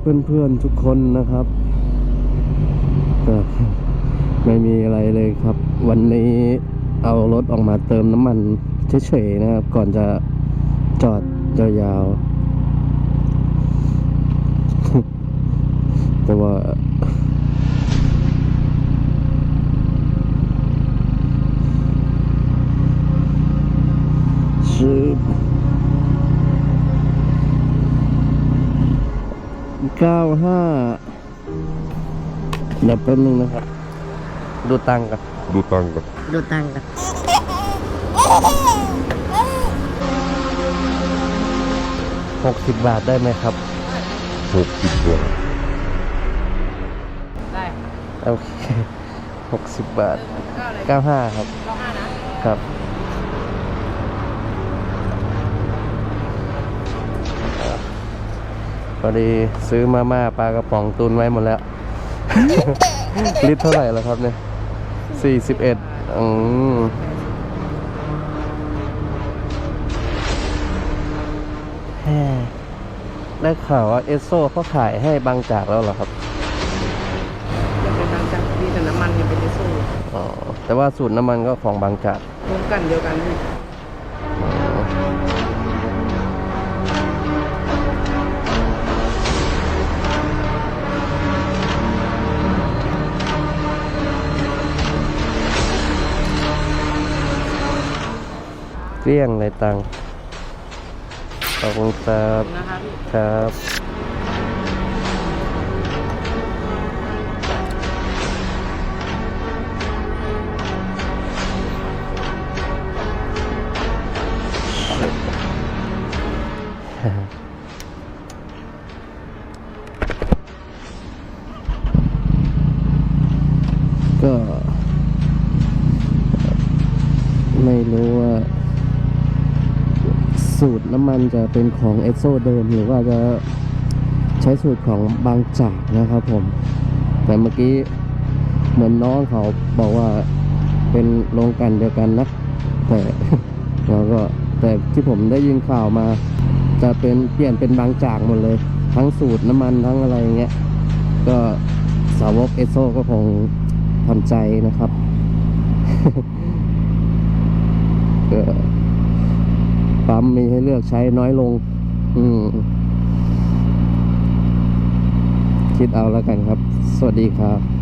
เพื่อนๆทุกคนนะครับก็ไม่มีอะไรเลยครับ วันนี้เอารถออกมาเติมน้ำมันเฉยๆนะครับ ก่อนจะจอดยาวๆแต่ว่าชืบ ก้าห้าเดี๋ยวแป๊บนึงนะครับ ดูตังค์กันดูตังค์กันดูตังค์กันหกสิบบาทได้ไหมครับหกสิบบาทได้โอเคหกสิบบาทก็อะไรเก้าห้าครับก็ห้านะครับ พอดีซื้อมาม่าปลากระป๋องตุนไว้หมดแล้ว ลิตรเท่าไหร่แล้วครับเนี่ยสี่สิบเอ็ดอืมแฮ่ได้ข่าวว่าเอสโซเขาขายให้บางจากแล้วเหรอครับยังเป็นทางจากดีแต่น้ำมันยังเป็นเอสโซ่อ๋อแต่ว่าสูตรน้ำมันก็ของบางจากรวมกันเดียวกันพี่ เกลี้ยงเลยตังค์ขอบคุณครับนะคะพี่ครับก็ ไม่รู้ว่า สูตรน้ำมันจะเป็นของเอสโซเดิม หรือว่าจะใช้สูตรของบางจากนะครับผม แต่เมื่อกี้เหมือนน้องเขาบอกว่าเป็นโรงกันเดียวกันนะแต่แล้วก็แต่ที่ผมได้ยินข่าวมา จะเป็นเปลี่ยนเป็นบางจากหมดเลย ทั้งสูตรน้ำมันทั้งอะไรอย่างเงี้ยก็สาวกเอสโซก็คงทำใจนะครับ ก็ ปั๊มมีให้เลือกใช้น้อยลง อืม คิดเอาแล้วกันครับ สวัสดีครับ